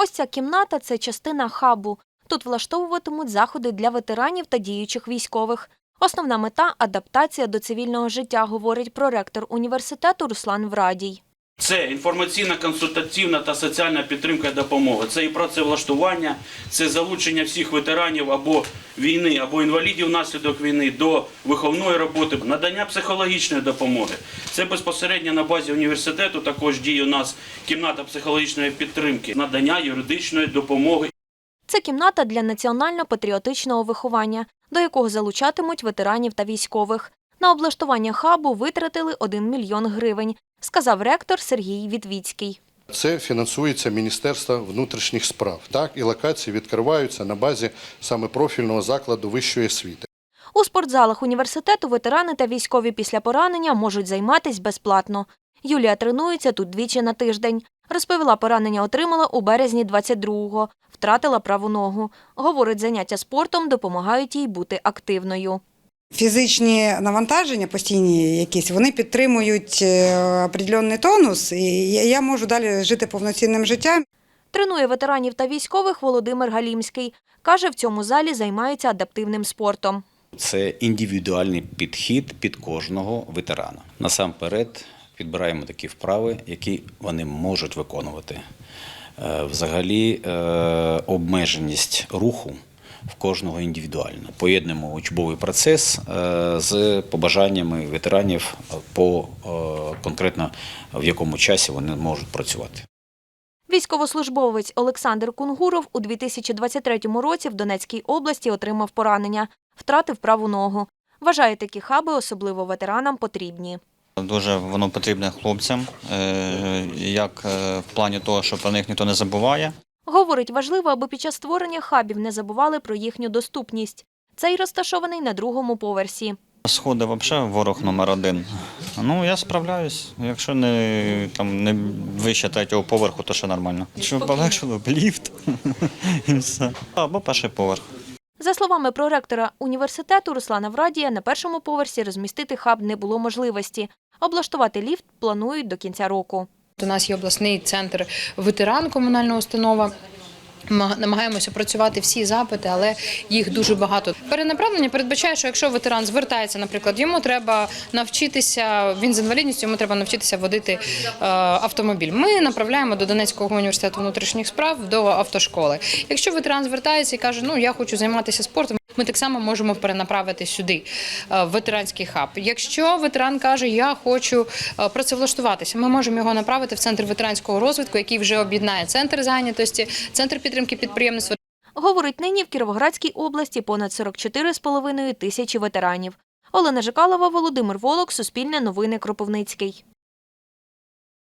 Ось ця кімната це частина хабу. Тут влаштовуватимуть заходи для ветеранів та діючих військових. Основна мета адаптація до цивільного життя, говорить проректор університету Руслан Врадій. Це інформаційна, консультативна та соціальна підтримка і допомога. Це і працевлаштування, це залучення всіх ветеранів або війни, або інвалідів внаслідок війни до виховної роботи, надання психологічної допомоги. Це безпосередньо на базі університету також діє у нас кімната психологічної підтримки, надання юридичної допомоги Це кімната для національно-патріотичного виховання, до якого залучатимуть ветеранів та військових. На облаштування хабу витратили 1 мільйон гривень, сказав ректор Сергій Вітвіцький. Це фінансується Міністерством внутрішніх справ. Так, і локації відкриваються на базі саме профільного закладу вищої освіти. У спортзалах університету ветерани та військові після поранення можуть займатись безплатно. Юлія тренується тут двічі на тиждень. Розповіла, поранення отримала у березні 22-го, втратила праву ногу. Говорить, заняття спортом допомагають їй бути активною. Фізичні навантаження постійні якісь, вони підтримують е, определенний тонус, і я- можу далі жити повноцінним життям. Тренує ветеранів та військових Володимир Галімський. Каже, в цьому залі займаються адаптивним спортом. Це індивідуальний підхід під кожного ветерана. Насамперед підбираємо такі вправи, які вони можуть виконувати. Е, Взагалі, е, обмеженість руху в кожного індивідуально. Поєднуємо учбовий процес е, з побажаннями ветеранів по е, конкретно в якому часі вони можуть працювати. Військовослужбовець Олександр Кунгуров у 2023 році в Донецькій області отримав поранення, втратив праву ногу. Вважає такі хаби, особливо ветеранам, потрібні. Дуже воно потрібне хлопцям, е, як в плані того, що про них ніхто не забуває. Говорить, важливо, аби під час створення хабів не забували про їхню доступність. Цей розташований на другому поверсі. Сходи взагалі ворог номер один. Ну, я справляюсь. Якщо не, там, не вище третього поверху, то ще нормально. Щоб полегшило б ліфт і все. Або перший поверх. За словами проректора університету Руслана Врадія, на першому поверсі розмістити хаб не було можливості. Облаштувати ліфт планують до кінця року. У нас є обласний центр ветеран, комунальна установа. Ма- Намагаємося працювати всі запити, але їх дуже багато. Перенаправлення передбачає, що якщо ветеран звертається, наприклад, йому треба навчитися, він з інвалідністю, йому треба навчитися водити е, автомобіль. Ми направляємо до Донецького університету внутрішніх справ до автошколи. Якщо ветеран звертається і каже, ну я хочу займатися спортом. Ми так само можемо перенаправити сюди е, в ветеранський хаб. Якщо ветеран каже, я хочу е, працевлаштуватися, ми можемо його направити в центр ветеранського розвитку, який вже об'єднає центр зайнятості, центр підтримки підприємництва. Говорить, нині в Кіровоградській області понад 44,5 тисячі ветеранів. Олена Жикалова, Володимир Волок, Суспільне новини Кропивницький.